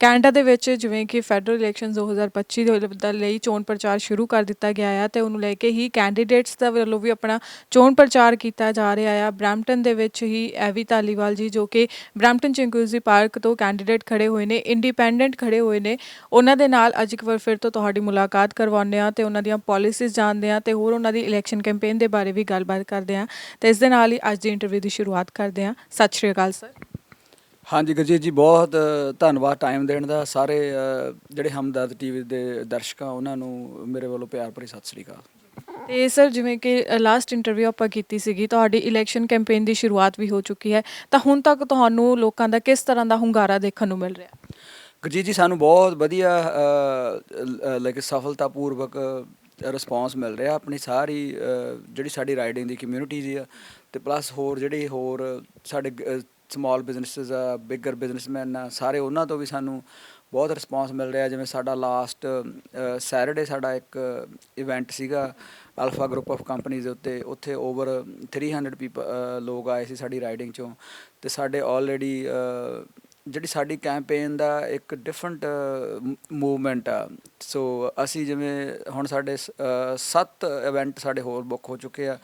Canada ਦੇ ਵਿੱਚ ਜਿਵੇਂ ਕਿ ਫੈਡਰਲ ਇਲੈਕਸ਼ਨਸ 2025 ਦੇ ਦੇ ਲਈ ਚੋਣ ਪ੍ਰਚਾਰ ਸ਼ੁਰੂ ਕਰ ਦਿੱਤਾ ਗਿਆ ਆ ਤੇ ਉਹਨੂੰ ਲੈ ਕੇ ਹੀ ਕੈਂਡੀਡੇਟਸ ਦਾ ਵੱਲੋਂ ਵੀ ਆਪਣਾ ਚੋਣ ਪ੍ਰਚਾਰ ਕੀਤਾ ਜਾ ਰਿਹਾ ਆ। ਬ੍ਰੈਂਪਟਨ ਦੇ ਵਿੱਚ ਹੀ ਐਵੀ ਧਾਲੀਵਾਲ ਜੀ ਜੋ ਕਿ ਬ੍ਰੈਂਪਟਨ ਚਿੰਕੂਜ਼ੀ ਪਾਰਕ ਤੋਂ ਕੈਂਡੀਡੇਟ ਖੜੇ ਹੋਏ ਨੇ, ਇੰਡੀਪੈਂਡੈਂਟ ਖੜੇ ਹੋਏ ਨੇ। ਉਹਨਾਂ ਦੇ ਨਾਲ ਅੱਜ ਇੱਕ ਵਾਰ ਫਿਰ ਤੋਂ ਤੁਹਾਡੀ ਮੁਲਾਕਾਤ ਕਰਵਾਉਂਦੇ ਆ ਤੇ ਉਹਨਾਂ ਦੀਆਂ ਪਾਲਿਸੀਜ਼ ਜਾਣਦੇ ਆ ਤੇ ਹੋਰ ਉਹਨਾਂ ਦੀ ਇਲੈਕਸ਼ਨ ਕੈਂਪੇਨ ਦੇ ਬਾਰੇ ਵੀ ਗੱਲਬਾਤ ਕਰਦੇ ਆ ਤੇ ਇਸ ਦੇ ਨਾਲ ਹੀ ਅੱਜ ਦੀ ਇੰਟਰਵਿਊ ਦੀ ਸ਼ੁਰੂਆਤ ਕਰਦੇ ਆ ਸਤਿ ਸ਼੍ਰੀ ਅਕਾਲ, ਸਰ। ਹਾਂਜੀ ਗੁਰਜੀਤ ਜੀ ਬਹੁਤ ਧੰਨਵਾਦ ਟਾਈਮ ਦੇਣ ਦਾ। ਸਾਰੇ ਜਿਹੜੇ ਹਮਦਰਦ ਟੀਵੀ ਦੇ ਦਰਸ਼ਕਾਂ ਉਹਨਾਂ ਨੂੰ ਮੇਰੇ ਵੱਲੋਂ ਪਿਆਰ ਭਰੀ ਸਤਿ ਸ੍ਰੀ ਅਕਾਲ। ਤੇ ਸਰ ਜਿਵੇਂ ਕਿ ਲਾਸਟ ਇੰਟਰਵਿਊ ਆਪਾਂ ਕੀਤੀ ਸੀਗੀ ਤੁਹਾਡੀ ਇਲੈਕਸ਼ਨ ਕੈਂਪੇਨ ਦੀ ਸ਼ੁਰੂਆਤ ਵੀ ਹੋ ਚੁੱਕੀ ਹੈ। ਤਾਂ ਹੁਣ ਤੱਕ ਤੁਹਾਨੂੰ ਲੋਕਾਂ ਦਾ ਕਿਸ ਤਰ੍ਹਾਂ ਦਾ ਹੁੰਗਾਰਾ ਦੇਖਣ ਨੂੰ ਮਿਲ ਰਿਹਾ? ਗੁਰਜੀਤ ਜੀ ਸਾਨੂੰ ਬਹੁਤ ਵਧੀਆ ਲਾਈਕ ਸਫਲਤਾਪੂਰਵਕ ਰਿਸਪੌਂਸ ਮਿਲ ਰਿਹਾ। ਆਪਣੀ ਸਾਰੀ ਜਿਹੜੀ ਸਾਡੀ ਰਾਈਡਿੰਗ ਦੀ ਕਮਿਊਨਿਟੀ ਜੀ ਆ ਤੇ ਪਲੱਸ ਹੋਰ ਜਿਹੜੇ ਹੋਰ ਸਾਡੇ ਸਮਾਲ ਬਿਜ਼ਨੈਸਸ ਆ ਬਿਗਰ ਬਿਜ਼ਨਸਮੈਨ ਆ ਸਾਰੇ ਉਹਨਾਂ ਤੋਂ ਵੀ ਸਾਨੂੰ ਬਹੁਤ ਰਿਸਪੌਂਸ ਮਿਲ ਰਿਹਾ ਜਿਵੇਂ ਸਾਡਾ ਲਾਸਟ ਸੈਟਰਡੇ ਸਾਡਾ ਇੱਕ ਇਵੈਂਟ ਸੀਗਾ ਅਲਫਾ ਗਰੁੱਪ ਆਫ ਕੰਪਨੀਆਂ ਦੇ ਉੱਤੇ। ਉੱਥੇ ਓਵਰ 300 ਪੀਪਲ ਲੋਕ ਆਏ ਸੀ ਸਾਡੀ ਰਾਈਡਿੰਗ ਚੋਂ। ਤੇ ਸਾਡੇ ਆਲਰੇਡੀ ਜਿਹੜੀ ਸਾਡੀ ਕੈਂਪੇਨ ਦਾ ਇੱਕ ਡਿਫਰੈਂਟ ਮੂਵਮੈਂਟ ਆ। ਸੋ ਅਸੀਂ ਜਿਵੇਂ ਹੁਣ ਸਾਡੇ 7 ਇਵੈਂਟ ਸਾਡੇ ਹੋਰ ਬੁੱਕ ਹੋ ਚੁੱਕੇ ਆ।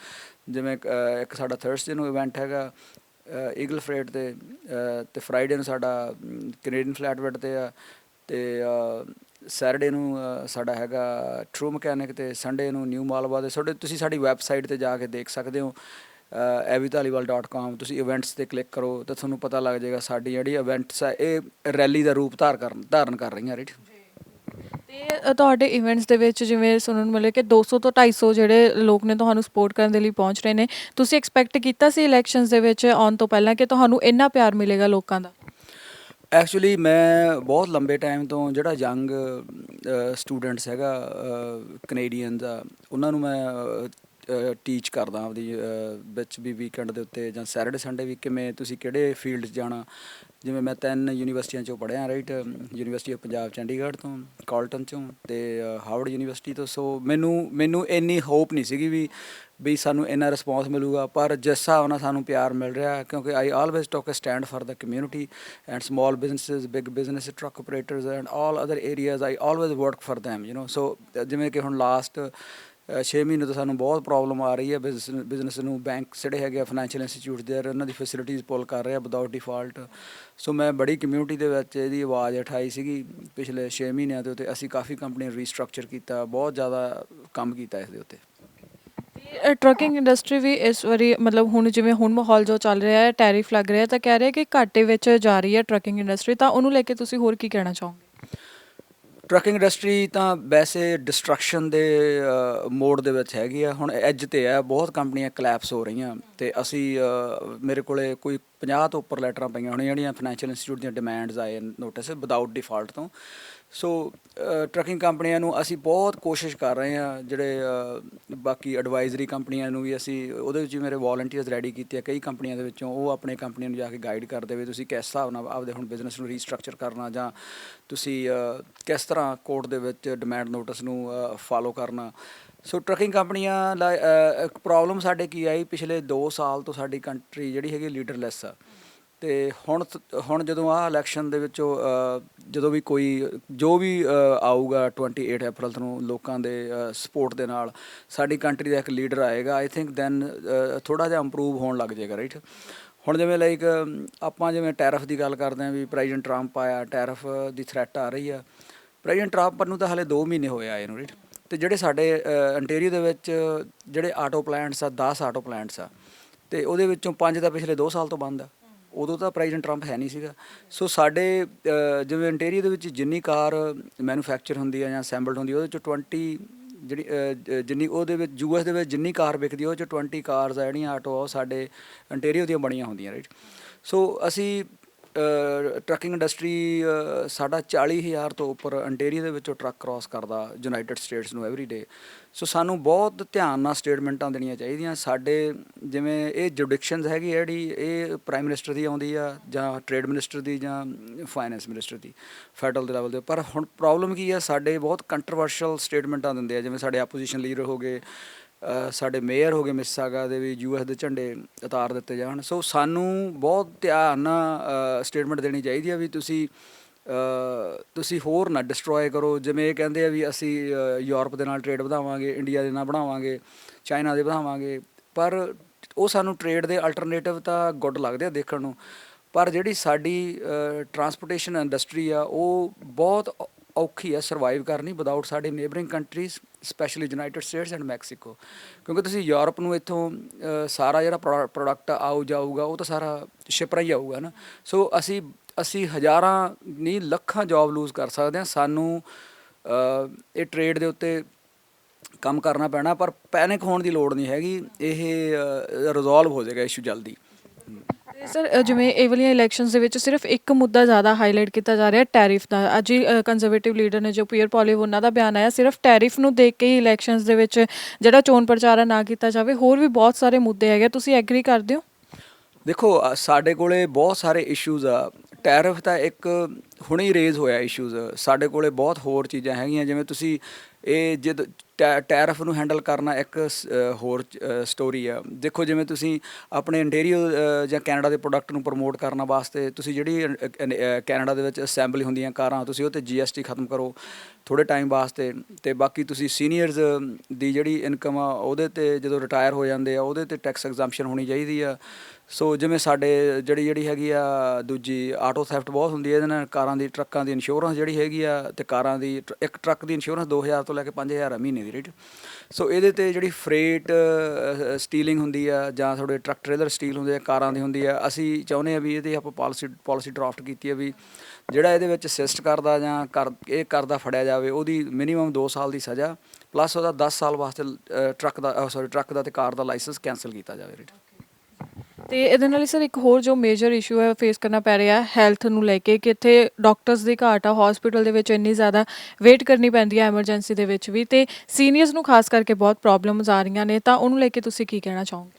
ਜਿਵੇਂ ਇੱਕ ਸਾਡਾ ਥਰਸਡੇ ਨੂੰ ਇਵੈਂਟ ਹੈਗਾ। ਈਗਲ ਫਰੇਟ ਤੇ ਅ, ਤੇ ਫਰਾਈਡੇ ਨੂੰ ਸਾਡਾ ਕੈਨੇਡੀਅਨ ਫਲੈਟਵੇਟ ਤੇ ਆ ਤੇ ਸੈਟਰਡੇ ਨੂੰ ਸਾਡਾ ਹੈਗਾ ਟਰੂ ਮਕੈਨਿਕ ਤੇ ਸੰਡੇ ਨੂੰ ਨਿਊ ਮਾਲਵਾ ਦੇ ਤੁਹਾਡੇ ਤੁਸੀਂ ਸਾਡੀ ਵੈਬਸਾਈਟ ਤੇ ਜਾ ਕੇ ਦੇਖ ਸਕਦੇ ਹੋ avitaliwal.com ਤੁਸੀਂ ਇਵੈਂਟਸ ਤੇ ਕਲਿੱਕ ਕਰੋ ਤਾਂ ਤੁਹਾਨੂੰ ਪਤਾ ਲੱਗ ਜਾਏਗਾ ਸਾਡੀ ਜਿਹੜੀ ਇਵੈਂਟਸ ਆ ਇਹ ਰੈਲੀ ਦਾ ਰੂਪ ਧਾਰ ਕਰਨ ਧਾਰਨ ਕਰ ਰਹੀਆਂ ਰਾਈਟ ਤੇ ਤੁਹਾਡੇ ਇਵੈਂਟਸ ਦੇ ਵਿੱਚ ਜਿਵੇਂ ਸੁਣਨ ਨੂੰ ਮਿਲੇ ਕਿ 200 ਤੋਂ 250 ਜਿਹੜੇ ਲੋਕ ਨੇ ਤੁਹਾਨੂੰ ਸਪੋਰਟ ਕਰਨ ਦੇ ਲਈ ਪਹੁੰਚ ਰਹੇ ਨੇ, ਤੁਸੀਂ ਐਕਸਪੈਕਟ ਕੀਤਾ ਸੀ ਇਲੈਕਸ਼ਨਸ ਦੇ ਵਿੱਚ ਆਉਣ ਤੋਂ ਪਹਿਲਾਂ ਕਿ ਤੁਹਾਨੂੰ ਇੰਨਾ ਪਿਆਰ ਮਿਲੇਗਾ ਲੋਕਾਂ ਦਾ? ਐਕਚੁਅਲੀ ਮੈਂ ਬਹੁਤ ਲੰਬੇ ਟਾਈਮ ਤੋਂ ਜਿਹੜਾ ਯੰਗ ਸਟੂਡੈਂਟਸ ਹੈਗਾ ਕੈਨੇਡੀਅਨਸ ਦਾ ਉਹਨਾਂ ਨੂੰ ਮੈਂ ਟੀਚ ਕਰਦਾ ਆਪਦੀ ਵਿੱਚ ਵੀ ਵੀਕਐਂਡ ਦੇ ਉੱਤੇ ਜਾਂ ਸੈਟਰਡੇ ਸੰਡੇ ਵੀ ਕਿਵੇਂ ਤੁਸੀਂ ਕਿਹੜੇ ਫੀਲਡ 'ਚ ਜਾਣਾ? ਜਿਵੇਂ ਮੈਂ ਤਿੰਨ ਯੂਨੀਵਰਸਿਟੀਆਂ ਚੋਂ ਪੜ੍ਹਿਆ right university of Punjab Chandigarh ਤੋਂ ਕਾਲਟਨ ਚੋਂ ਤੇ ਹਾਰਵਰਡ ਯੂਨੀਵਰਸਿਟੀ ਤੋਂ। ਸੋ ਮੈਨੂੰ ਮੈਨੂੰ ਇੰਨੀ ਹੋਪ ਨਹੀਂ ਸੀਗੀ ਵੀ ਵੀ ਸਾਨੂੰ ਇੰਨਾ ਰਿਸਪੌਂਸ ਮਿਲੂਗਾ, ਪਰ ਜਿਸ ਹਿਸਾਬ ਨਾਲ ਸਾਨੂੰ ਪਿਆਰ ਮਿਲ ਰਿਹਾ, ਕਿਉਂਕਿ I always took a stand for the community and small businesses big business truck operators and all other areas I always work for them you know so ਜਿਵੇਂ ਕਿ ਹੁਣ ਲਾਸਟ 6 ਮਹੀਨੇ ਤੋਂ ਸਾਨੂੰ ਬਹੁਤ ਪ੍ਰੋਬਲਮ ਆ ਰਹੀ ਹੈ ਬਿਜ਼ਨਸ ਨੂੰ ਬੈਂਕ ਜਿਹੜੇ ਹੈਗੇ ਆ ਫਾਈਨੈਂਸ਼ੀਅਲ ਇੰਸਟੀਚਿਊਟ ਦੇ, ਉਹਨਾਂ ਦੀ ਫੈਸਿਲਿਟੀਜ਼ ਪੁੱਲ ਕਰ ਰਿਹਾ ਵਿਦਆਊਟ ਡਿਫਾਲਟ ਸੋ ਮੈਂ ਬੜੀ ਕਮਿਊਨਿਟੀ ਦੇ ਵਿੱਚ ਇਹਦੀ ਆਵਾਜ਼ ਉਠਾਈ ਸੀਗੀ ਪਿਛਲੇ 6 ਮਹੀਨਿਆਂ ਦੇ ਉੱਤੇ। ਅਸੀਂ ਕਾਫੀ ਕੰਪਨੀਆਂ ਰੀਸਟਰਕਚਰ ਕੀਤਾ, ਬਹੁਤ ਜ਼ਿਆਦਾ ਕੰਮ ਕੀਤਾ ਇਸ ਦੇ ਉੱਤੇ। ਤੇ ਇੰਡਸਟਰੀ ਵੀ ਇਸ ਵਾਰੀ ਮਤਲਬ ਹੁਣ ਜਿਵੇਂ ਹੁਣ ਮਾਹੌਲ ਜੋ ਚੱਲ ਰਿਹਾ ਹੈ ਟੈਰਿਫ ਲੱਗ ਰਿਹਾ ਤਾਂ ਕਹਿ ਰਹੇ ਕਿ ਘਾਟੇ ਵਿੱਚ ਜਾ ਰਹੀ ਹੈ ਟਰੱਕਿੰਗ ਇੰਡਸਟਰੀ ਤਾਂ ਉਹਨੂੰ ਲੈ ਕੇ ਤੁਸੀਂ ਹੋਰ ਕੀ ਕਹਿਣਾ ਚਾਹੋਗੇ? ਟਰੱਕਿੰਗ ਇੰਡਸਟਰੀ ਤਾਂ ਵੈਸੇ ਡਿਸਟਰਕਸ਼ਨ ਦੇ ਮੋਡ ਦੇ ਵਿੱਚ ਹੈਗੀ ਆ। ਹੁਣ ਐਜ ਤੇ ਆ, ਬਹੁਤ ਕੰਪਨੀਆਂ ਕਲੈਪਸ ਹੋ ਰਹੀਆਂ। ਤੇ ਅਸੀਂ ਮੇਰੇ ਕੋਲੇ ਕੋਈ 50 ਤੋਂ ਉੱਪਰ ਲੈਟਰਾਂ ਪਈਆਂ ਹੋਣੀਆਂ ਜਿਹੜੀਆਂ ਫਾਈਨੈਂਸ਼ੀਅਲ ਇੰਸਟੀਚਿਊਟ ਦੀਆਂ ਡਿਮਾਂਡਸ ਆਏ ਨੋਟਿਸ ਵਿਦਆਊਟ ਡਿਫਾਲਟ ਤੋਂ। ਸੋ ਟਰੱਕਿੰਗ ਕੰਪਨੀਆਂ ਨੂੰ ਅਸੀਂ ਬਹੁਤ ਕੋਸ਼ਿਸ਼ ਕਰ ਰਹੇ ਹਾਂ, ਜਿਹੜੇ ਬਾਕੀ ਐਡਵਾਈਜ਼ਰੀ ਕੰਪਨੀਆਂ ਨੂੰ ਵੀ ਅਸੀਂ, ਉਹਦੇ ਵਿੱਚ ਵੀ ਮੇਰੇ ਵੋਲੰਟੀਅਰਸ ਰੈਡੀ ਕੀਤੇ ਆ, ਕਈ ਕੰਪਨੀਆਂ ਦੇ ਵਿੱਚੋਂ, ਉਹ ਆਪਣੇ ਕੰਪਨੀਆਂ ਨੂੰ ਜਾ ਕੇ ਗਾਈਡ ਕਰਦੇ ਵੀ ਤੁਸੀਂ ਕਿਸ ਹਿਸਾਬ ਨਾਲ ਆਪਦੇ ਹੁਣ ਬਿਜ਼ਨਸ ਨੂੰ ਰੀਸਟਰਕਚਰ ਕਰਨਾ ਜਾਂ ਤੁਸੀਂ ਕਿਸ ਤਰ੍ਹਾਂ ਕੋਰਟ ਦੇ ਵਿੱਚ ਡਿਮਾਂਡ ਨੋਟਿਸ ਨੂੰ ਫਾਲੋ ਕਰਨਾ। ਸੋ ਟਰੱਕਿੰਗ ਕੰਪਨੀਆਂ ਦਾ ਇੱਕ ਪ੍ਰੋਬਲਮ ਸਾਡੇ ਕੀ ਆਈ, ਪਿਛਲੇ 2 ਸਾਲ ਤੋਂ ਸਾਡੀ ਕੰਟਰੀ ਜਿਹੜੀ ਹੈਗੀ ਲੀਡਰਲੈਸ ਆ। ਤੇ ਹੁਣ ਹੁਣ ਜਦੋਂ ਆਹ ਇਲੈਕਸ਼ਨ ਦੇ ਵਿੱਚੋਂ ਜਦੋਂ ਵੀ ਕੋਈ ਜੋ ਵੀ ਅ, ਆਊਗਾ 28 ਅਪ੍ਰੈਲ ਨੂੰ ਲੋਕਾਂ ਦੇ ਸਪੋਰਟ ਦੇ ਨਾਲ ਸਾਡੀ ਕੰਟਰੀ ਦਾ ਇੱਕ ਲੀਡਰ ਆਏਗਾ ਆਈ ਥਿੰਕ ਦੈਨ ਥੋੜਾ ਜਿਹਾ ਇੰਪਰੂਵ ਹੋਣ ਲੱਗ ਜਾਏਗਾ ਰਾਈਟ ਹੁਣ ਜਿਵੇਂ ਲਾਈਕ ਆਪਾਂ ਜਿਵੇਂ ਟੈਰਫ ਦੀ ਗੱਲ ਕਰਦੇ ਆਂ ਵੀ ਪ੍ਰੈਜ਼ੀਡੈਂਟ ਟਰੰਪ ਆਇਆ ਟੈਰਫ ਦੀ ਥ੍ਰੈਟ ਆ ਰਹੀ ਆ ਪ੍ਰੈਜ਼ੀਡੈਂਟ ਟਰੰਪ ਨੂੰ ਤਾਂ ਹਲੇ 2 ਮਹੀਨੇ ਹੋਏ ਆਏ ਨੂੰ ਰਾਈਟ ਤੇ ਜਿਹੜੇ ਸਾਡੇ ਅੰਟੇਰੀਓ ਦੇ ਵਿੱਚ ਜਿਹੜੇ ਆਟੋ ਪਲਾਂਟਸ ਆ 10 ਆਟੋ ਪਲਾਂਟਸ ਆ ਤੇ ਉਹਦੇ ਵਿੱਚੋਂ 5 ਤਾਂ ਪਿਛਲੇ 2 ਸਾਲ ਤੋਂ ਬੰਦ ਆ। ਉਦੋਂ ਤਾਂ ਪ੍ਰੈਜ਼ੀਡੈਂਟ ਟਰੰਪ ਹੈ ਨਹੀਂ ਸੀਗਾ। ਸੋ ਸਾਡੇ ਅ, ਜਿਵੇਂ ਇੰਟੀਰੀਅਰ ਦੇ ਵਿੱਚ ਜਿੰਨੀ ਕਾਰ ਮੈਨੂਫੈਕਚਰ ਹੁੰਦੀ ਹੈ ਜਾਂ ਅਸੈਂਬਲਡ ਹੁੰਦੀ ਹੈ ਉਹਦੇ 'ਚ 20 ਜਿਹੜੀ ਅ, ਜ- ਜਿੰਨੀ ਉਹਦੇ ਵਿੱਚ ਯੂਐਸ ਦੇ ਵਿੱਚ ਜਿੰਨੀ ਕਾਰ ਵਿਕਦੀ ਹੈ ਉਹ ਚ 20 ਕਾਰਸ ਆ ਜਿਹੜੀਆਂ ਆਟੋ ਆ ਉਹ ਸਾਡੇ ਇੰਟੀਰੀਅਰ ਦੀਆਂ ਬਣੀਆਂ ਹੁੰਦੀਆਂ ਰਾਈਟ ਸੋ ਅਸੀਂ ਟਰੱਕਿੰਗ ਇੰਡਸਟਰੀ ਸਾਡਾ 40000 ਤੋਂ ਉੱਪਰ ਅੰਟੇਰੀਆ ਦੇ ਵਿੱਚੋਂ ਟਰੱਕ ਕ੍ਰਾਸ ਕਰਦਾ ਯੂਨਾਈਟਿਡ ਸਟੇਟਸ ਨੂੰ ਐਵਰੀ ਡੇ ਸੋ ਸਾਨੂੰ ਬਹੁਤ ਧਿਆਨ ਨਾਲ ਸਟੇਟਮੈਂਟਾਂ ਦੇਣੀਆਂ ਚਾਹੀਦੀਆਂ। ਸਾਡੇ ਜਿਵੇਂ ਇਹ ਜੁਡਿਕਸ਼ਨਸ ਹੈਗੀ ਆ ਜਿਹੜੀ, ਇਹ ਪ੍ਰਾਈਮ ਮਿਨਿਸਟਰ ਦੀ ਆਉਂਦੀ ਆ ਜਾਂ ਟ੍ਰੇਡ ਮਿਨਿਸਟਰ ਦੀ ਜਾਂ ਫਾਈਨੈਂਸ ਮਿਨਿਸਟਰ ਦੀ ਫੈਡਰਲ ਦੇ ਲੈਵਲ ਦੇ। ਪਰ ਹੁਣ ਪ੍ਰੋਬਲਮ ਕੀ ਆ, ਸਾਡੇ ਬਹੁਤ ਕੰਟਰੋਵਰਸ਼ੀਅਲ ਸਟੇਟਮੈਂਟਾਂ ਦਿੰਦੇ ਆ। ਜਿਵੇਂ ਸਾਡੇ ਆਪੋਜੀਸ਼ਨ ਲੀਡਰ ਹੋ ਗਏ ਸਾਡੇ ਮੇਅਰ ਹੋ ਗਏ ਮਿਸਾਗਾ ਦੇ ਵੀ ਯੂਐਸ ਦੇ ਝੰਡੇ ਉਤਾਰ ਦਿੱਤੇ ਜਾਣ। ਸੋ ਸਾਨੂੰ ਬਹੁਤ ਧਿਆਨ ਨਾਲ ਸਟੇਟਮੈਂਟ ਦੇਣੀ ਚਾਹੀਦੀ ਹੈ ਵੀ ਤੁਸੀਂ ਤੁਸੀਂ ਹੋਰ ਨਾ ਡਿਸਟਰੋਏ ਕਰੋ। ਜਿਵੇਂ ਇਹ ਕਹਿੰਦੇ ਆ ਵੀ ਅਸੀਂ ਯੂਰਪ ਦੇ ਨਾਲ ਟ੍ਰੇਡ ਵਧਾਵਾਂਗੇ, ਇੰਡੀਆ ਦੇ ਨਾਲ ਬਣਾਵਾਂਗੇ, ਚਾਈਨਾ ਦੇ ਵਧਾਵਾਂਗੇ। ਪਰ ਉਹ ਸਾਨੂੰ ਟ੍ਰੇਡ ਦੇ ਅਲਟਰਨੇਟਿਵ ਤਾਂ ਗੁੱਡ ਲੱਗਦੇ ਆ ਦੇਖਣ ਨੂੰ। ਪਰ ਜਿਹੜੀ ਸਾਡੀ ਟਰਾਂਸਪੋਰਟੇਸ਼ਨ ਇੰਡਸਟਰੀ ਆ, ਉਹ ਬਹੁਤ ਔਖੀ ਆ ਸਰਵਾਈਵ ਕਰਨੀ। ਵਿਦਆਊਟ ਸਾਡੇ neighbouring countries specially United States and Mexico ਕਿਉਂਕਿ ਤੁਸੀਂ ਯੂਰਪ ਨੂੰ ਇੱਥੋਂ ਸਾਰਾ ਜਿਹੜਾ ਪ੍ਰੋਡਕਟ ਆਉ ਜਾਊਗਾ ਉਹ ਤਾਂ ਸਾਰਾ ਸ਼ਿਪਰਾ ਹੀ ਆਊਗਾ ਨਾ ਸੋ ਅਸੀਂ ਅਸੀਂ ਹਜ਼ਾਰਾਂ ਨਹੀਂ ਲੱਖਾਂ ਜੌਬ ਲੂਜ਼ ਕਰ ਸਕਦੇ ਹਾਂ ਸਾਨੂੰ ਇਹ ਟ੍ਰੇਡ ਦੇ ਉੱਤੇ ਕੰਮ ਕਰਨਾ ਪੈਣਾ ਪਰ ਪੈਨਿਕ ਹੋਣ ਦੀ ਲੋੜ ਨਹੀਂ ਹੈਗੀ ਇਹ ਰਿਜ਼ੋਲਵ ਹੋ ਜਾਏਗਾ ਇਸ਼ੂ ਜਲਦੀ ਸਰ ਜਿਵੇਂ ਇਹ ਵਾਲੀਆਂ ਇਲੈਕਸ਼ਨਸ ਦੇ ਵਿੱਚ ਸਿਰਫ ਇੱਕ ਮੁੱਦਾ ਜ਼ਿਆਦਾ ਹਾਈਲਾਈਟ ਕੀਤਾ ਜਾ ਰਿਹਾ ਟੈਰਿਫ ਦਾ। ਅੱਜ ਹੀ ਕੰਜ਼ਰਵੇਟਿਵ ਲੀਡਰ ਨੇ ਜੋ ਪੀਅਰ ਪੋਲੀਵ ਉਹਨਾਂ ਦਾ ਬਿਆਨ ਆਇਆ, ਸਿਰਫ ਟੈਰਿਫ ਨੂੰ ਦੇਖ ਕੇ ਹੀ ਇਲੈਕਸ਼ਨਸ ਦੇ ਵਿੱਚ ਜਿਹੜਾ ਚੋਣ ਪ੍ਰਚਾਰ ਨਾ ਕੀਤਾ ਜਾਵੇ, ਹੋਰ ਵੀ ਬਹੁਤ ਸਾਰੇ ਮੁੱਦੇ ਹੈਗੇ ਤੁਸੀਂ ਐਗਰੀ ਕਰਦੇ ਹੋ? ਦੇਖੋ ਸਾਡੇ ਕੋਲੇ ਬਹੁਤ ਸਾਰੇ ਇਸ਼ੂਜ਼ ਆ। ਟੈਰਿਫ ਤਾਂ ਇੱਕ ਹੁਣੇ ਹੀ ਰੇਜ਼ ਹੋਇਆ ਇਸ਼ੂਜ਼ ਸਾਡੇ ਕੋਲੇ ਬਹੁਤ ਹੋਰ ਚੀਜ਼ਾਂ ਹੈਗੀਆਂ, ਜਿਵੇਂ ਤੁਸੀਂ ਇਹ ਜਦ ਟੈ- ਟੈਰਿਫ ਨੂੰ ਹੈਂਡਲ ਕਰਨਾ ਇੱਕ ਸ- ਹੋਰ ਸਟੋਰੀ ਆ। ਦੇਖੋ ਜਿਵੇਂ ਤੁਸੀਂ ਆਪਣੇ ਇੰਟੀਰੀਅਰ ਜਾਂ ਕੈਨੇਡਾ ਦੇ ਪ੍ਰੋਡਕਟ ਨੂੰ ਪ੍ਰਮੋਟ ਕਰਨ ਵਾਸਤੇ ਤੁਸੀਂ ਜਿਹੜੀ ਕੈਨੇਡਾ ਦੇ ਵਿੱਚ ਅਸੈਂਬਲੀ ਹੁੰਦੀਆਂ ਕਾਰਾਂ, ਤੁਸੀਂ ਉਹ ਤੇ ਜੀਐਸਟੀ ਖਤਮ ਕਰੋ ਥੋੜੇ ਟਾਈਮ ਵਾਸਤੇ। ਤੇ ਬਾਕੀ ਤੁਸੀਂ ਸੀਨੀਅਰਸ ਦੀ ਜਿਹੜੀ ਇਨਕਮ ਆ, ਉਹਦੇ ਤੇ ਜਦੋਂ ਰਿਟਾਇਰ ਹੋ ਜਾਂਦੇ ਆ, ਉਹਦੇ ਤੇ ਟੈਕਸ ਐਗਜ਼ੈਂਪਸ਼ਨ ਹੋਣੀ ਚਾਹੀਦੀ ਆ। ਸੋ ਜਿਵੇਂ ਸਾਡੇ ਜਿਹੜੀ ਜਿਹੜੀ ਹੈਗੀ ਆ ਦੂਜੀ ਆਟੋ ਥੈਫਟ ਬਹੁਤ ਹੁੰਦੀ ਹੈ, ਇਹਦੇ ਨਾਲ ਕਾਰਾਂ ਦੀ, ਟਰੱਕਾਂ ਦੀ ਇੰਸ਼ੋਰੈਂਸ ਜਿਹੜੀ ਹੈਗੀ ਆ ਤੇ ਕਾਰਾਂ ਦੀ, ਟਰ- ਇੱਕ ਟਰੱਕ ਦੀ ਇੰਸ਼ੋਰੈਂਸ 2000 ਤੋਂ ਲੈ ਕੇ 5000 ਆ ਮਹੀਨੇ ਦੀ ਰੇਟ ਸੋ ਇਹਦੇ ਤੇ ਜਿਹੜੀ ਫਰੇਟ ਸਟੀਲਿੰਗ ਹੁੰਦੀ ਆ ਜਾਂ ਤੁਹਾਡੇ ਟਰੱਕ ਟ੍ਰੇਲਰ ਸਟੀਲ ਹੁੰਦੇ ਆ, ਕਾਰਾਂ ਦੀ ਹੁੰਦੀ ਆ, ਅਸੀਂ ਚਾਹੁੰਦੇ ਆ ਵੀ ਇਹਦੀ ਆਪਾਂ ਪਾਲਿਸੀ ਪਾਲਿਸੀ ਡਰਾਫਟ ਕੀਤੀ ਆ ਵੀ ਜਿਹੜਾ ਇਹਦੇ ਵਿੱਚ ਅਸਿਸਟ ਕਰਦਾ ਜਾਂ ਕਰ, ਇਹ ਕਰਦਾ ਫੜਿਆ ਜਾਵੇ, ਉਹਦੀ ਮਿਨੀਮਮ 2 ਸਾਲ ਦੀ ਸਜ਼ਾ ਪਲੱਸ ਉਹਦਾ 10 ਸਾਲ ਵਾਸਤੇ ਟਰੱਕ ਦਾ ਸੌਰੀ ਟਰੱਕ ਦਾ ਤੇ ਕਾਰ ਦਾ ਲਾਇਸੈਂਸ ਕੈਨਸਲ ਕੀਤਾ ਜਾਵੇ ਰੇਟ ਤੇ ਇਹਦੇ ਨਾਲ ਹੀ ਸਰ ਇੱਕ ਹੋਰ ਜੋ ਮੇਜਰ ਇਸ਼ੂ ਹੈ ਫੇਸ ਕਰਨਾ ਪੈ ਰਿਹਾ ਹੈ ਹੈਲਥ ਨੂੰ ਲੈ ਕੇ ਕਿ ਇੱਥੇ ਡਾਕਟਰਸ ਦੀ ਘਾਟ ਆ ਹਸਪੀਟਲ ਦੇ ਵਿੱਚ ਇੰਨੀ ਜ਼ਿਆਦਾ ਵੇਟ ਕਰਨੀ ਪੈਂਦੀ ਹੈ ਐਮਰਜੈਂਸੀ ਦੇ ਵਿੱਚ ਵੀ ਤੇ ਸੀਨੀਅਰਸ ਨੂੰ ਖਾਸ ਕਰਕੇ ਬਹੁਤ ਪ੍ਰੋਬਲਮਸ ਆ ਰਹੀਆਂ ਨੇ, ਤਾਂ ਉਹਨੂੰ ਲੈ ਕੇ ਤੁਸੀਂ ਕੀ ਕਹਿਣਾ ਚਾਹੋਗੇ?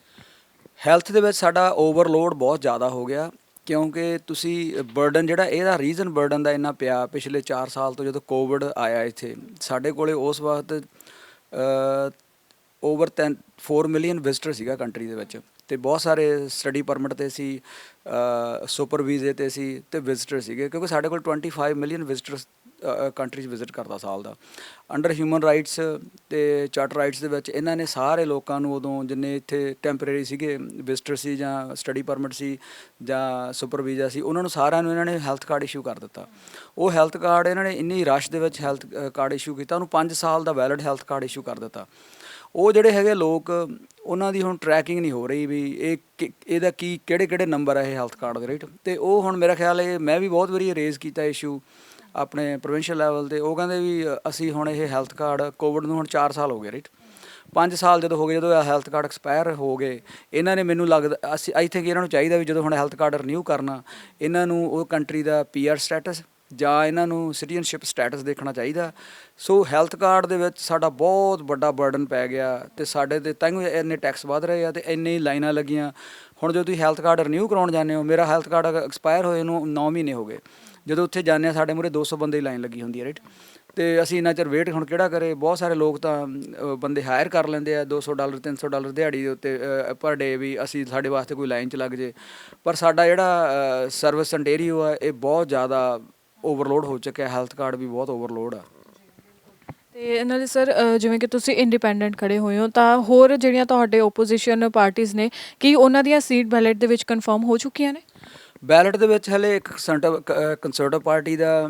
ਹੈਲਥ ਦੇ ਵਿੱਚ ਸਾਡਾ ਓਵਰਲੋਡ ਬਹੁਤ ਜ਼ਿਆਦਾ ਹੋ ਗਿਆ, ਕਿਉਂਕਿ ਤੁਸੀਂ ਬਰਡਨ ਜਿਹੜਾ ਇਹਦਾ ਰੀਜ਼ਨ ਬਰਡਨ ਦਾ ਇੰਨਾ ਪਿਆ ਪਿਛਲੇ 4 ਸਾਲ ਤੋਂ ਜਦੋਂ ਕੋਵਿਡ ਆਇਆ ਇੱਥੇ, ਸਾਡੇ ਕੋਲੇ ਉਸ ਵਕਤ ਓਵਰ 10 4 ਮਿਲੀਅਨ ਵਿਜ਼ਟਰ ਸੀਗਾ ਕੰਟਰੀ ਦੇ ਵਿੱਚ। ਤੇ ਬਹੁਤ ਸਾਰੇ ਸਟੱਡੀ ਪਰਮਿਟ ਤੇ ਸੀ ਸੁਪਰ ਵੀਜ਼ੇ ਤੇ ਸੀ ਤੇ ਵਿਜ਼ਟਰ ਸੀਗੇ, ਕਿਉਂਕਿ ਸਾਡੇ ਕੋਲ 25 ਮਿਲੀਅਨ ਵਿਜ਼ਟਰਸ ਕੰਟਰੀਜ਼ ਵਿਜ਼ਿਟ ਕਰਦਾ ਸਾਲ ਦਾ। ਅੰਡਰ ਹਿਊਮਨ ਰਾਈਟਸ ਤੇ ਚਾਰਟਰ ਰਾਈਟਸ ਦੇ ਵਿੱਚ ਇਹਨਾਂ ਨੇ ਸਾਰੇ ਲੋਕਾਂ ਨੂੰ ਉਦੋਂ ਜਿੰਨੇ ਇੱਥੇ ਟੈਂਪਰੇਰੀ ਸੀਗੇ ਵਿਜ਼ਟਰ ਸੀ ਜਾਂ ਸਟੱਡੀ ਪਰਮਿਟ ਸੀ ਜਾਂ ਸੁਪਰ ਵੀਜ਼ਾ ਸੀ, ਉਹਨਾਂ ਨੂੰ ਸਾਰਿਆਂ ਨੂੰ ਇਹਨਾਂ ਨੇ ਹੈਲਥ ਕਾਰਡ ਇਸ਼ੂ ਕਰ ਦਿੱਤਾ। ਉਹ ਹੈਲਥ ਕਾਰਡ ਇਹਨਾਂ ਨੇ ਇੰਨੀ ਰਸ਼ ਦੇ ਵਿੱਚ ਹੈਲਥ ਕਾਰਡ ਇਸ਼ੂ ਕੀਤਾ, ਉਹਨੂੰ 5 ਸਾਲ ਦਾ ਵੈਲਿਡ ਹੈਲਥ ਕਾਰਡ ਇਸ਼ੂ ਕਰ ਦਿੱਤਾ। ਉਹ ਜਿਹੜੇ ਹੈਗੇ ਲੋਕ ਉਹਨਾਂ ਦੀ ਹੁਣ ਟਰੈਕਿੰਗ ਨਹੀਂ ਹੋ ਰਹੀ ਵੀ ਇਹ ਕਿ- ਇਹਦਾ ਕੀ ਕਿਹੜੇ ਕਿਹੜੇ ਨੰਬਰ ਆ ਇਹ ਹੈਲਥ ਕਾਰਡ ਦੇ ਰਾਈਟ ਤੇ ਉਹ ਹੁਣ ਮੇਰਾ ਖਿਆਲ ਹੈ ਮੈਂ ਵੀ ਬਹੁਤ ਵਾਰੀ ਰੇਜ਼ ਕੀਤਾ ਇਸ਼ੂ ਆਪਣੇ ਪ੍ਰੋਵਿੰਸ਼ੀਅਲ ਲੈਵਲ ਤੇ ਉਹ ਕਹਿੰਦੇ ਵੀ ਅ, ਅਸੀਂ ਹੁਣ ਇਹ ਹੈਲਥ ਕਾਰਡ ਕੋਵਿਡ ਨੂੰ ਹੁਣ 4 ਸਾਲ ਹੋ ਗਏ ਰਾਈਟ 5 ਸਾਲ ਜਦੋਂ ਹੋ ਗਏ ਜਦੋਂ ਹੈਲਥ ਕਾਰਡ ਐਕਸਪਾਇਰ ਹੋ ਗਏ ਇਹਨਾਂ ਨੇ ਮੈਨੂੰ ਲੱਗਦਾ ਅਸੀਂ ਆਈ ਥਿੰਕ ਇਹਨਾਂ ਨੂੰ ਚਾਹੀਦਾ ਵੀ ਜਦੋਂ ਹੁਣ ਹੈਲਥ ਕਾਰਡ ਰਿਨਿਊ ਕਰਨਾ ਇਹਨਾਂ ਨੂੰ ਉਹ ਕੰਟਰੀ ਦਾ ਪੀਆਰ ਸਟੇਟਸ ਜਾਂ ਇਹਨਾਂ ਨੂੰ ਸਿਟੀਜ਼ਨਸ਼ਿਪ ਸਟੇਟਸ ਦੇਖਣਾ ਚਾਹੀਦਾ। ਸੋ ਹੈਲਥ ਕਾਰਡ ਦੇ ਵਿੱਚ ਸਾਡਾ ਬਹੁਤ ਵੱਡਾ ਬਰਡਨ ਪੈ ਗਿਆ ਤੇ ਸਾਡੇ ਤੇ ਤਾਂ ਇੰਨੇ ਟੈਕਸ ਵਧ ਰਹੇ ਆ ਤੇ ਇੰਨੀ ਲਾਈਨਾਂ ਲੱਗੀਆਂ। ਹੁਣ ਜਦੋਂ ਤੁਸੀਂ ਹੈਲਥ ਕਾਰਡ ਰਿਨਿਊ ਕਰਾਉਣ ਜਾਂਦੇ ਹੋ, ਮੇਰਾ ਹੈਲਥ ਕਾਰਡ ਐਕਸਪਾਇਰ ਹੋਏ ਨੂੰ 9 ਮਹੀਨੇ ਹੋ ਗਏ। ਜਦੋਂ ਉੱਥੇ ਜਾਂਦੇ ਆ, ਸਾਡੇ ਮੂਰੇ 200 ਬੰਦੇ ਦੀ ਲਾਈਨ ਲੱਗੀ ਹੁੰਦੀ ਹੈ ਰਾਈਟ ਤੇ ਅਸੀਂ ਇੰਨਾ ਚਿਰ ਵੇਟ ਹੁਣ ਕਿਹੜਾ ਕਰੇ? ਬਹੁਤ ਸਾਰੇ ਲੋਕ ਤਾਂ ਬੰਦੇ ਹਾਇਰ ਕਰ ਲੈਂਦੇ ਆ 200 ਡਾਲਰ 300 ਡਾਲਰ ਦਿਹਾੜੀ ਦੇ ਉੱਤੇ ਪਰ ਡੇ ਵੀ ਅਸੀਂ ਸਾਡੇ ਵਾਸਤੇ ਕੋਈ ਲਾਈਨ ਚ ਲੱਗ ਜੇ। ਪਰ ਸਾਡਾ ਜਿਹੜਾ ਸਰਵਿਸ ਅੰਟੇਰੀਓ ਆ, ਇਹ ਬਹੁਤ ਜ਼ਿਆਦਾ ਓਵਰਲੋਡ ਹੋ ਚੁੱਕਿਆ ਹੈਲਥ ਕਾਰਡ ਵੀ ਬਹੁਤ ਓਵਰਲੋਡ ਆ। ਤੇ ਇਹਨਾਂ ਦੇ ਸਰ ਅ, ਜਿਵੇਂ ਕਿ ਤੁਸੀਂ ਇੰਡੀਪੈਂਡੈਂਟ ਖੜੇ ਹੋਏ ਹੋ ਤਾਂ ਹੋਰ ਜਿਹੜੀਆਂ ਤੁਹਾਡੇ ਓਪੋਜੀਸ਼ਨ ਪਾਰਟੀਆਂ ਨੇ ਕੀ ਉਹਨਾਂ ਦੀਆਂ ਸੀਟ ਬੈਲਟ ਦੇ ਵਿੱਚ ਕਨਫਰਮ ਹੋ ਚੁੱਕੀਆਂ ਨੇ? ਬੈਲਟ ਦੇ ਵਿੱਚ ਹਲੇ ਇੱਕ ਕੰਸਰਵੇਟਿਵ ਪਾਰਟੀ ਦਾ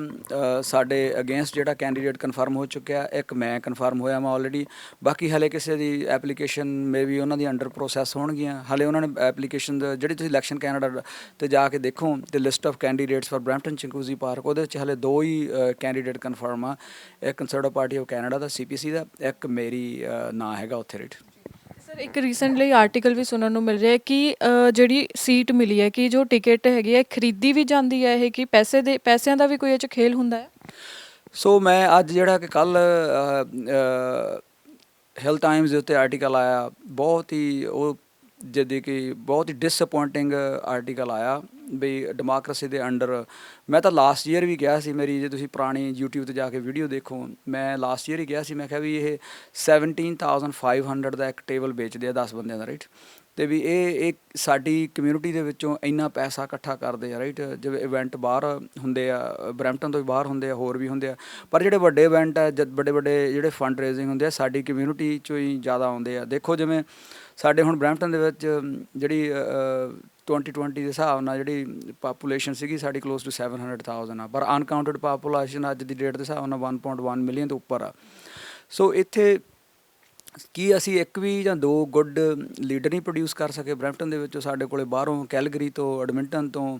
ਸਾਡੇ ਅਗੇਂਸਟ ਜਿਹੜਾ ਕੈਂਡੀਡੇਟ ਕਨਫਰਮ ਹੋ ਚੁੱਕਿਆ, ਇੱਕ ਮੈਂ ਕਨਫਰਮ ਹੋਇਆ ਮੈਂ ਆਲਰੇਡੀ ਬਾਕੀ ਹਲੇ ਕਿਸੇ ਦੀ ਐਪਲੀਕੇਸ਼ਨ ਮੇ ਵੀ ਉਹਨਾਂ ਦੀ ਅੰਡਰ ਪ੍ਰੋਸੈਸ ਹੋਣਗੀਆਂ। ਹਲੇ ਉਹਨਾਂ ਨੇ ਐਪਲੀਕੇਸ਼ਨ ਜਿਹੜੀ ਤੁਸੀਂ ਇਲੈਕਸ਼ਨ ਕੈਨੇਡਾ ਤੇ ਜਾ ਕੇ ਦੇਖੋ, ਤੇ list of candidates for Brampton Chinguacousy park ਉਹਦੇ ਵਿੱਚ ਹਲੇ ਦੋ ਹੀ ਕੈਂਡੀਡੇਟ ਕਨਫਰਮ ਆ। ਇੱਕ ਕੰਸਰਵੇਟਿਵ ਪਾਰਟੀ ਆਫ ਕੈਨੇਡਾ ਦਾ ਸੀਪੀਸੀ ਦਾ, ਇੱਕ ਮੇਰੀ ਨਾਂ ਹੈਗਾ ਉੱਥੇ ਰੇਟ ਇੱਕ ਰੀਸੈਂਟਲੀ ਆਰਟੀਕਲ ਵੀ ਸੁਣਨ ਨੂੰ ਮਿਲ ਰਿਹਾ ਹੈ ਕਿ ਜਿਹੜੀ ਸੀਟ ਮਿਲੀ ਹੈ, ਕਿ ਜੋ ਟਿਕਟ ਹੈਗੀ ਹੈ ਖਰੀਦੀ ਵੀ ਜਾਂਦੀ ਹੈ ਇਹ, ਕਿ ਪੈਸੇ ਦੇ, ਪੈਸਿਆਂ ਦਾ ਵੀ ਕੋਈ ਇਹ ਚ ਖੇਲ ਹੁੰਦਾ ਹੈ? ਸੋ ਮੈਂ ਅੱਜ ਜਿਹੜਾ ਕਿ ਕੱਲ ਹਿਲ ਟਾਈਮਜ਼ ਦੇ ਉੱਤੇ ਆਰਟੀਕਲ ਆਇਆ, ਬਹੁਤ ਹੀ ਉਹ ਜਿਹਦੇ ਕਿ ਬਹੁਤ ਹੀ ਡਿਸਅਪੁਆਇੰਟਿੰਗ ਆਰਟੀਕਲ ਆਇਆ। ਬਈ ਡੈਮੋਕ੍ਰੇਸੀ ਦੇ ਅੰਡਰ ਮੈਂ ਤਾਂ ਲਾਸਟ ਈਅਰ ਵੀ ਕਿਹਾ ਸੀ ਮੇਰੀ, ਜੇ ਤੁਸੀਂ ਪੁਰਾਣੀ YouTube ਤੇ ਜਾ ਕੇ ਵੀਡੀਓ ਦੇਖੋ, ਮੈਂ ਲਾਸਟ ਈਅਰ ਹੀ ਕਿਹਾ ਸੀ, ਮੈਂ ਕਿਹਾ ਵੀ ਇਹ 17500 ਦਾ ਇੱਕ ਟੇਬਲ ਵੇਚਦੇ ਆ 10 ਬੰਦਿਆਂ ਦਾ ਰਾਈਟ ਤੇ ਵੀ ਇਹ ਇੱਕ ਸਾਡੀ ਕਮਿਊਨਿਟੀ ਦੇ ਵਿੱਚੋਂ ਇੰਨਾ ਪੈਸਾ ਇਕੱਠਾ ਕਰਦੇ ਆ ਰਾਈਟ ਜਿਵੇਂ ਇਵੈਂਟ ਬਾਹਰ ਹੁੰਦੇ ਆ ਬਰੈਂਪਟਨ ਤੋਂ ਵੀ ਬਾਹਰ ਹੁੰਦੇ ਆ ਹੋਰ ਵੀ ਹੁੰਦੇ ਆ। ਪਰ ਜਿਹੜੇ ਵੱਡੇ ਇਵੈਂਟ ਆ ਜਦ ਵੱਡੇ ਵੱਡੇ ਜਿਹੜੇ ਫੰਡ ਰੇਜ਼ਿੰਗ ਹੁੰਦੇ ਆ ਸਾਡੀ ਕਮਿਊਨਿਟੀ ਚੋਂ ਹੀ ਜ਼ਿਆਦਾ ਆਉਂਦੇ ਆ। ਦੇਖੋ ਜਿਵੇਂ ਸਾਡੇ ਹੁਣ ਬਰੈਂਪਟਨ ਦੇ ਵਿੱਚ ਜਿਹੜੀ ਅ, ਅ, 2020 ਦੇ ਹਿਸਾਬ ਨਾਲ ਜਿਹੜੀ ਪਾਪੂਲੇਸ਼ਨ ਸੀਗੀ ਸਾਡੀ ਕਲੋਜ਼ ਟੂ 700000 ਆ। ਪਰ ਅਨਕਾਊਂਟਡ ਪਾਪੂਲੇਸ਼ਨ ਅੱਜ ਦੀ ਡੇਟ ਦੇ ਹਿਸਾਬ ਨਾਲ 1.1 ਮਿਲੀਅਨ ਤੋਂ ਉੱਪਰ ਆ। ਸੋ ਇੱਥੇ ਕੀ ਅਸੀਂ ਇੱਕ ਵੀ ਜਾਂ ਦੋ ਗੁੱਡ ਲੀਡਰ ਨਹੀਂ ਪ੍ਰੋਡਿਊਸ ਕਰ ਸਕੇ ਬਰੈਂਪਟਨ ਦੇ ਵਿੱਚੋਂ? ਸਾਡੇ ਕੋਲੇ ਬਾਹਰੋਂ ਕੈਲਗਰੀ ਤੋਂ ਐਡਮਿੰਟਨ ਤੋਂ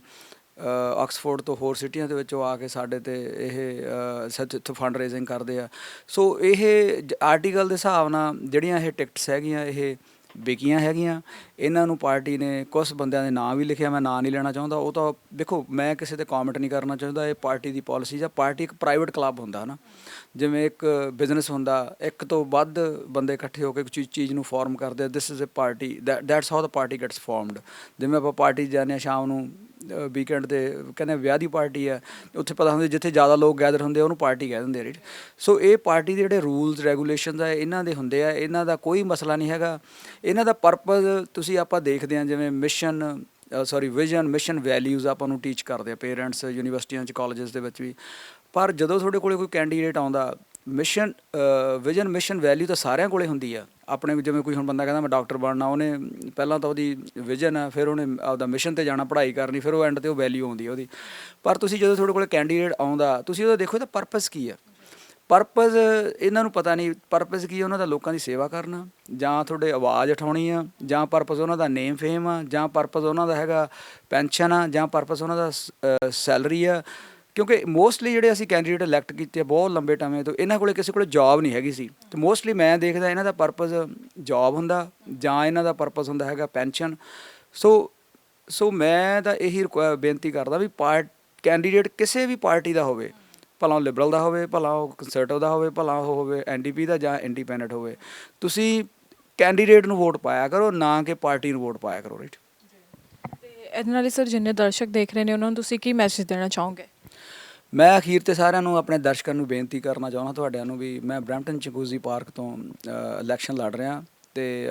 ਆਕਸਫੋਰਡ ਤੋਂ ਹੋਰ ਸਿਟੀਆਂ ਦੇ ਵਿੱਚੋਂ ਆ ਕੇ ਸਾਡੇ ਤੇ ਇਹ ਅ, ਫੰਡ ਰੇਜ਼ਿੰਗ ਕਰਦੇ ਆ। ਸੋ ਇਹ ਆਰਟੀਕਲ ਦੇ ਹਿਸਾਬ ਨਾਲ ਜਿਹੜੀਆਂ ਇਹ ਟਿਕਟਸ ਹੈਗੀਆਂ ਇਹ ਵਿਕੀਆਂ ਹੈਗੀਆਂ। ਇਹਨਾਂ ਨੂੰ ਪਾਰਟੀ ਨੇ ਕੁਝ ਬੰਦਿਆਂ ਦੇ ਨਾਂ ਵੀ ਲਿਖਿਆ, ਮੈਂ ਨਾਂ ਨਹੀਂ ਲੈਣਾ ਚਾਹੁੰਦਾ। ਉਹ ਤਾਂ ਦੇਖੋ, ਮੈਂ ਕਿਸੇ ਤੇ ਕਮੈਂਟ ਨਹੀਂ ਕਰਨਾ ਚਾਹੁੰਦਾ। ਇਹ ਪਾਰਟੀ ਦੀ ਪਾਲਿਸੀ ਜਾਂ ਪਾਰਟੀ ਇੱਕ ਪ੍ਰਾਈਵੇਟ ਕਲੱਬ ਹੁੰਦਾ ਨਾ ਜਿਵੇਂ ਇੱਕ ਬਿਜ਼ਨਸ ਹੁੰਦਾ, ਇੱਕ ਤੋਂ ਵੱਧ ਬੰਦੇ ਇਕੱਠੇ ਹੋ ਕੇ ਇੱਕ ਚੀਜ਼ ਚੀਜ਼ ਨੂੰ ਫਾਰਮ ਕਰਦੇ ਆ। This is a party that's how the party gets formed ਜਿਵੇਂ ਆਪਾਂ ਪਾਰਟੀ ਜਾਂਦੇ ਹਾਂ, ਸ਼ਾਮ ਨੂੰ ਵੀਕਐਂਡ ਤੇ ਕਹਿੰਦੇ ਵਿਆਹ ਦੀ ਪਾਰਟੀ ਹੈ, ਉੱਥੇ ਪਤਾ ਹੁੰਦਾ ਜਿੱਥੇ ਜ਼ਿਆਦਾ ਲੋਕ ਗੈਦਰ ਹੁੰਦੇ ਆ, ਉਹਨੂੰ ਪਾਰਟੀ ਕਹਿ ਦਿੰਦੇ ਆ ਰਾਈਟ ਸੋ ਇਹ ਪਾਰਟੀ ਦੇ ਜਿਹੜੇ ਰੂਲਸ ਰੈਗੂਲੇਸ਼ਨਸ ਆ, ਇਹਨਾਂ ਦੇ ਹੁੰਦੇ ਆ, ਇਹਨਾਂ ਦਾ ਕੋਈ ਮਸਲਾ ਨਹੀਂ ਹੈਗਾ। ਇਹਨਾਂ ਦਾ ਪਰਪਸ ਤੁਸੀਂ ਆਪਾਂ ਦੇਖਦੇ ਆ, ਜਿਵੇਂ mission sorry vision mission values ਆਪਾਂ ਨੂੰ ਟੀਚ ਕਰਦੇ ਆ ਪੇਰੈਂਟਸ ਯੂਨੀਵਰਸਿਟੀਆਂ ਚ ਕਾਲਜਸ ਦੇ ਵਿੱਚ ਵੀ। ਪਰ ਜਦੋਂ ਤੁਹਾਡੇ ਕੋਲੇ ਕੋਈ ਕੈਂਡੀਡੇਟ ਆਉਂਦਾ ਮਿਸ਼ਨ ਵਿਜ਼ਨ ਮਿਸ਼ਨ ਵੈਲਿਊ ਤਾਂ ਸਾਰਿਆਂ ਕੋਲੇ ਹੁੰਦੀ ਆ। ਆਪਣੇ ਜਿਵੇਂ ਕੋਈ ਹੁਣ ਬੰਦਾ ਕਹਿੰਦਾ ਮੈਂ ਡਾਕਟਰ ਬਣਨਾ, ਉਹਨੇ ਪਹਿਲਾਂ ਤਾਂ ਉਹਦੀ ਵਿਜ਼ਨ ਆ ਫਿਰ ਉਹਨੇ ਆਪਦਾ ਮਿਸ਼ਨ ਤੇ ਜਾਣਾ, ਪੜ੍ਹਾਈ ਕਰਨੀ, ਫਿਰ ਉਹ ਐਂਡ ਤੇ ਉਹ ਵੈਲਿਊ ਆਉਂਦੀ ਆ ਉਹਦੀ। ਪਰ ਤੁਸੀਂ ਜਦੋਂ ਤੁਹਾਡੇ ਕੋਲ ਕੈਂਡੀਡੇਟ ਆਉਂਦਾ, ਤੁਸੀਂ ਉਹਦਾ ਦੇਖੋ ਇਹਦਾ ਪਰਪਸ ਕੀ ਆ ਪਰਪਸ ਇਹਨਾਂ ਨੂੰ ਪਤਾ ਨਹੀਂ ਪਰਪਸ ਕੀ ਉਹਨਾਂ ਦਾ ਲੋਕਾਂ ਦੀ ਸੇਵਾ ਕਰਨਾ, ਜਾਂ ਤੁਹਾਡੇ ਆਵਾਜ਼ ਉਠਾਉਣੀ ਆ, ਜਾਂ ਪਰਪਸ ਉਹਨਾਂ ਦਾ ਨੇਮ ਫੇਮ ਆ, ਜਾਂ ਪਰਪਸ ਉਹਨਾਂ ਦਾ ਹੈਗਾ ਪੈਨਸ਼ਨ ਆ, ਜਾਂ ਪਰਪਸ ਉਹਨਾਂ ਦਾ ਸੈਲਰੀ ਆ ਕਿਉਂਕਿ ਮੋਸਟਲੀ ਜਿਹੜੇ ਅਸੀਂ ਕੈਂਡੀਡੇਟ ਇਲੈਕਟ ਕੀਤੇ ਬਹੁਤ ਲੰਬੇ ਟਾਈਮ ਤੋਂ, ਇਹਨਾਂ ਕੋਲੇ ਕਿਸੇ ਕੋਲੇ ਜੌਬ ਨਹੀਂ ਹੈਗੀ ਸੀ। ਤੇ ਮੋਸਟਲੀ ਮੈਂ ਦੇਖਦਾ ਇਹਨਾਂ ਦਾ ਪਰਪਸ ਜੌਬ ਹੁੰਦਾ, ਜਾਂ ਇਹਨਾਂ ਦਾ ਪਰਪਸ ਹੁੰਦਾ ਹੈਗਾ ਪੈਨਸ਼ਨ ਸੋ ਸੋ ਮੈਂ ਤਾਂ ਇਹੀ ਰਿਕੁਆ- ਬੇਨਤੀ ਕਰਦਾ ਵੀ ਪਾਰਟ ਕੈਂਡੀਡੇਟ ਕਿਸੇ ਵੀ ਪਾਰਟੀ ਦਾ ਹੋਵੇ, ਭਲਾ ਉਹ ਲਿਬਰਲ ਦਾ ਹੋਵੇ, ਭਲਾ ਉਹ ਕੰਸਰਟਿਵ ਦਾ ਹੋਵੇ, ਭਲਾ ਉਹ ਹੋਵੇ ਐਨਡੀਪੀ ਦਾ ਜਾਂ ਇੰਡੀਪੈਂਡੈਂਟ ਹੋਵੇ। ਤੁਸੀਂ ਕੈਂਡੀਡੇਟ ਨੂੰ ਵੋਟ ਪਾਇਆ ਕਰੋ, ਨਾ ਕਿ ਪਾਰਟੀ ਨੂੰ ਵੋਟ ਪਾਇਆ ਕਰੋ ਰਾਈਟ ਤੇ ਇਹਦੇ ਨਾਲ ਸਰ ਜਿੰਨੇ ਦਰਸ਼ਕ ਦੇਖ ਰਹੇ ਨੇ, ਉਹਨਾਂ ਨੂੰ ਤੁਸੀਂ ਕੀ ਮੈਸੇਜ ਦੇਣਾ ਚਾਹੋਗੇ? ਮੈਂ ਅਖੀਰ ਤੇ ਸਾਰਿਆਂ ਨੂੰ ਆਪਣੇ ਦਰਸ਼ਕਾਂ ਨੂੰ ਬੇਨਤੀ ਕਰਨਾ ਚਾਹੁੰਦਾ ਤੁਹਾਡਿਆਂ ਨੂੰ ਵੀ ਮੈਂ ਬ੍ਰੈਂਪਟਨ ਚੰਗੂਜ਼ੀ ਪਾਰਕ ਤੋਂ ਇਲੈਕਸ਼ਨ ਲੜ ਰਿਹਾ ਤੇ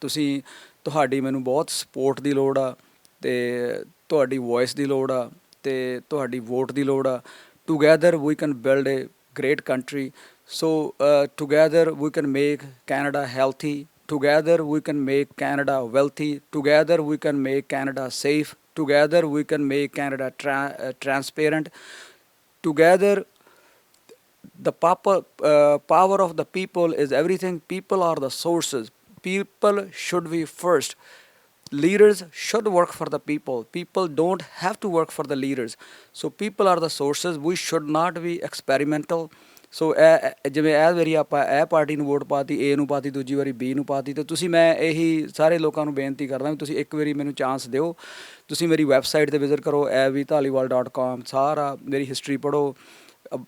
ਤੁਸੀਂ ਤੁਹਾਡੀ ਮੈਨੂੰ ਬਹੁਤ ਸਪੋਰਟ ਦੀ ਲੋੜ ਆ ਤੇ ਤੁਹਾਡੀ ਵੌਇਸ ਦੀ ਲੋੜ ਆ ਤੇ ਤੁਹਾਡੀ ਵੋਟ ਦੀ ਲੋੜ ਆ together we can build a great country so together we can make Canada healthy together we can make canada wealthy together we can make canada safe together we can make canada tra- uh, transparent together the papa, uh, power of the people is everything. People are the sources. People should be first. Leaders should work for the people. People don't have to work for the leaders. So people are the sources. We should not be experimental so ਇਹ ਜਿਵੇਂ ਇਹ ਵਾਰੀ ਆਪਾਂ ਇਹ party ਨੂੰ vote ਪਾਤੀ ਏ ਨੂੰ ਪਾਤੀ, ਦੂਜੀ ਵਾਰੀ ਬੀ ਨੂੰ ਪਾਤੀ, ਤੇ ਤੁਸੀਂ ਮੈਂ ਇਹੀ ਸਾਰੇ ਲੋਕਾਂ ਨੂੰ ਬੇਨਤੀ ਕਰਦਾ ਵੀ ਤੁਸੀਂ ਇੱਕ ਵਾਰੀ ਮੈਨੂੰ ਚਾਂਸ ਦਿਓ। ਤੁਸੀਂ ਮੇਰੀ ਵੈਬਸਾਈਟ ਤੇ ਵਿਜ਼ਿਟ ਕਰੋ avitaliwal.com ਸਾਰਾ ਮੇਰੀ ਹਿਸਟਰੀ ਪੜੋ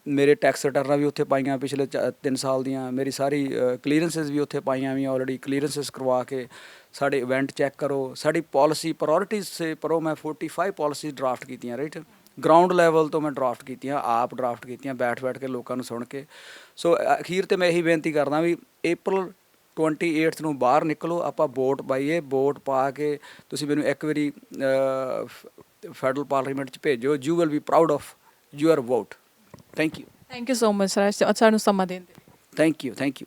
ਮੇਰੇ ਟੈਕਸ ਰਿਟਰਨਾਂ ਵੀ ਉੱਥੇ ਪਾਈਆਂ ਪਿਛਲੇ 3 ਸਾਲ ਦੀਆਂ, ਮੇਰੀ ਸਾਰੀ ਕਲੀਅਰੈਂਸਸ ਵੀ ਉੱਥੇ ਪਾਈਆਂ ਵੀ ਆਲਰੇਡੀ ਕਲੀਅਰੈਂਸਸ ਕਰਵਾ ਕੇ ਸਾਡੇ ਇਵੈਂਟ ਚੈੱਕ ਕਰੋ। ਸਾਡੀ ਪਾਲਿਸੀ ਪ੍ਰਾਇੋਰਟੀਜ਼ ਸੇ ਪਰੋ ਮੈਂ 45 ਪਾਲਿਸੀ ਡਰਾਫਟ ਕੀਤੀਆਂ ਰਾਈਟ ਗਰਾਊਂਡ ਲੈਵਲ ਤੋਂ ਮੈਂ ਡਰਾਫਟ ਕੀਤੀਆਂ ਆਪ ਡਰਾਫਟ ਕੀਤੀਆਂ ਬੈਠ ਬੈਠ ਕੇ ਲੋਕਾਂ ਨੂੰ ਸੁਣ ਕੇ। ਸੋ ਅਖੀਰ ਤੇ ਮੈਂ ਇਹੀ ਬੇਨਤੀ ਕਰਦਾ ਵੀ April 28th ਨੂੰ ਬਾਹਰ ਨਿਕਲੋ ਆਪਾਂ ਵੋਟ ਪਾਈਏ ਵੋਟ ਪਾ ਕੇ ਤੁਸੀਂ ਮੈਨੂੰ ਇੱਕ ਵਾਰੀ ਫੈਡਰਲ ਪਾਰਲੀਮੈਂਟ ਚ ਭੇਜੋ you will be proud of your vote thank you thank you so much sir ਸਾਨੂੰ ਸਮਾਂ ਦੇਣ ਦੇ। ਥੈਂਕ ਯੂ ਥੈਂਕ ਯੂ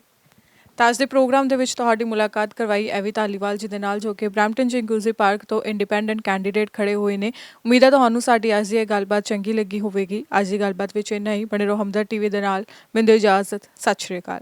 ਤਾਂ ਅੱਜ ਦੇ ਪ੍ਰੋਗਰਾਮ ਦੇ ਵਿੱਚ ਤੁਹਾਡੀ ਮੁਲਾਕਾਤ ਕਰਵਾਈ ਐਵੀ ਧਾਲੀਵਾਲ ਜੀ ਦੇ ਨਾਲ, ਜੋ ਕਿ ਬ੍ਰੈਂਪਟਨ ਚਿੰਗੂਜ਼ੀ ਪਾਰਕ ਤੋਂ ਇੰਡੀਪੈਂਡੈਂਟ ਕੈਂਡੀਡੇਟ ਖੜੇ ਹੋਏ ਨੇ। ਉਮੀਦ ਹੈ ਤੁਹਾਨੂੰ ਸਾਡੀ ਅੱਜ ਦੀ ਇਹ ਗੱਲਬਾਤ ਚੰਗੀ ਲੱਗੀ ਹੋਵੇਗੀ। ਅੱਜ ਦੀ ਗੱਲਬਾਤ ਵਿੱਚ ਇੰਨਾ ਹੀ। ਬਣੇ ਰਹੋ ਹਮਦਰ ਟੀਵੀ ਦੇ ਨਾਲ। ਮਿੰਦੋ ਇਜਾਜ਼ਤ। ਸਤਿ ਸ਼੍ਰੀ ਅਕਾਲ।